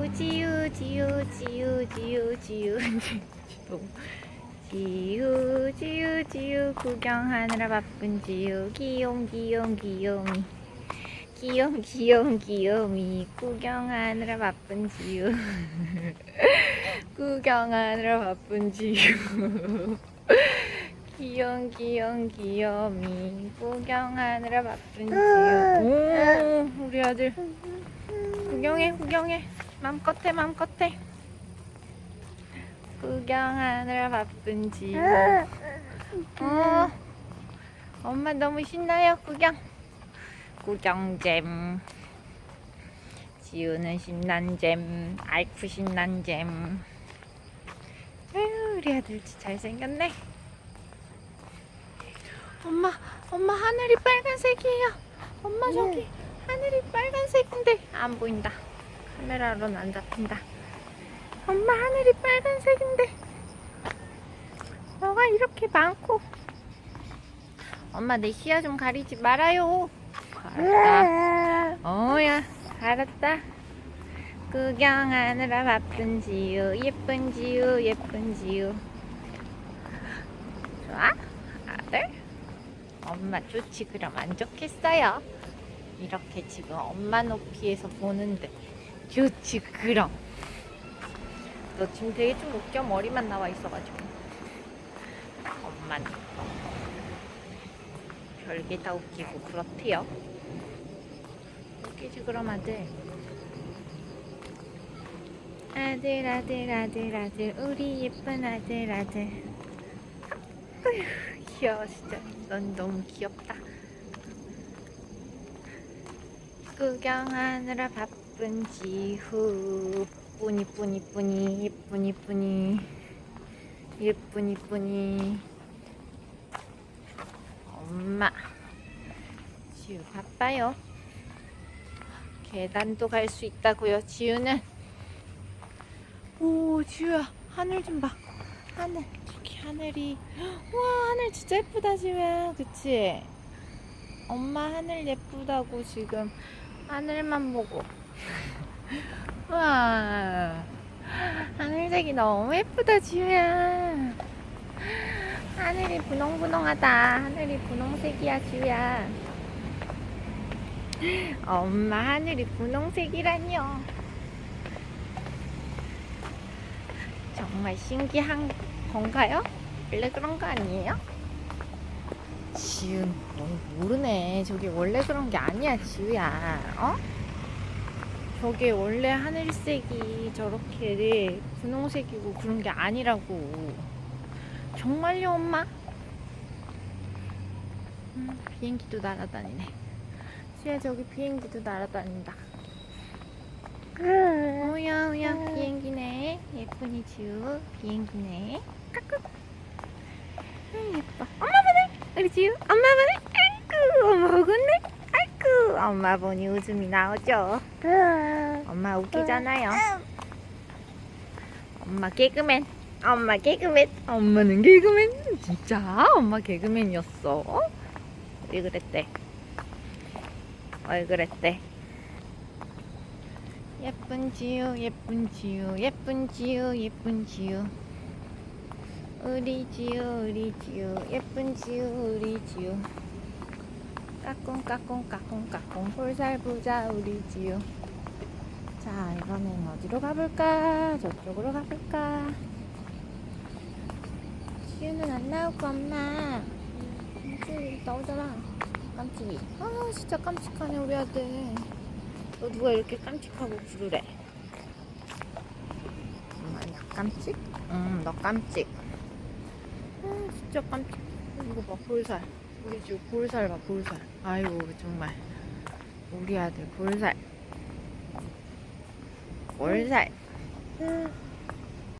지우 지우 지우 지우 지우. 지우 지우 지우. 구경하느라 바쁜 지우. 귀용 귀용 귀요미 귀용 귀용 귀요미 구경하느라 바쁜 지우. 구경하느라 바쁜 지우. 귀용 귀용 귀요미. 구경하느라 바쁜 지우. 오 우리 아들. 구경해 구경해 맘껏 해 맘껏 해. 구경하느라 바쁜 지우 어 엄마 너무 신나요 구경? 구경잼. 지우는 신난 잼 아이쿠 신난 잼. 아유 우리 아들 잘생겼네. 엄마 엄마 하늘이 빨간색이에요. 엄마 저기 하늘이 빨간색인데 안 보인다 카메라로는 안 잡힌다. 엄마 하늘이 빨간색인데. 뭐가 이렇게 많고. 엄마 내 시야 좀 가리지 말아요. 알았다 어야 알았다. 구경하느라 바쁜 지우 예쁜 지우 예쁜 지우 좋아? 아들? 엄마 좋지. 그럼 안 좋겠어요? 이렇게 지금 엄마 높이에서 보는데 좋지 그럼. 너 지금 되게 좀 웃겨. 머리만 나와 있어가지고. 엄마는. 별게 다 웃기고 그렇대요. 웃기지 그럼 아들 아들 아들 아들 아들. 우리 예쁜 아들 아들. 어휴 귀여워 진짜. 넌 너무 귀엽다. 구경하느라 바 쁜 지 후. 뿌니 뿌니 뿌니 예쁘니 뿌니. 예쁘니 뿌니. 엄마. 지우 바빠요. 계단도 갈 수 있다고요 지우는. 오 지우야 하늘 좀봐. 하늘. 저기 하늘이. 와 하늘 진짜 예쁘다 지우야. 그치? 엄마 하늘 예쁘다고 지금 하늘만 보고 와 하늘색이 너무 예쁘다 지우야 하늘이 분홍분홍하다 하늘이 분홍색이야 지우야 엄마 하늘이 분홍색이라니요 정말 신기한 건가요? 원래 그런 거 아니에요? 지은 너 모르네 저게 원래 그런 게 아니야 지우야 어? 저게 원래 하늘색이 저렇게 분홍색이고 그런 게 아니라고. 정말요 엄마? 음, 비행기도 날아다니네. 지우야 저기 비행기도 날아다닌다. 오야 오야 비행기네. 예쁜이 지우? 비행기네. 까꿍. 아 예뻐. 엄마 보네? 우리 지우? 엄마 보네? 아이쿠 엄마 보고 있네? 아이쿠 엄마 보니 웃음이 나오죠 엄마 웃기잖아요. 엄마 개그맨. 엄마 개그맨. 엄마는 개그맨. 진짜 엄마 개그맨이었어. 왜 그랬대? 왜 그랬대? 예쁜 지우 예쁜 지우 예쁜 지우 예쁜 지우 우리 지우 우리 지우 예쁜 지우 우리 지우 까꿍 까꿍 까꿍 까꿍. 볼살 보자 우리 지우 자 이번엔 어디로 가볼까? 저쪽으로 가볼까? 지우는 안 나오고 엄마? 깜찍이 나오잖아. 깜찍이. 아 진짜 깜찍하네 우리 아들. 너 누가 이렇게 깜찍하고 부르래? 엄마야 깜찍? 응 너 깜찍. 아 진짜 깜찍. 이거 봐 볼살. 우리 지금 볼살 봐 볼살. 아이고 정말. 우리 아들 볼살 Where is that?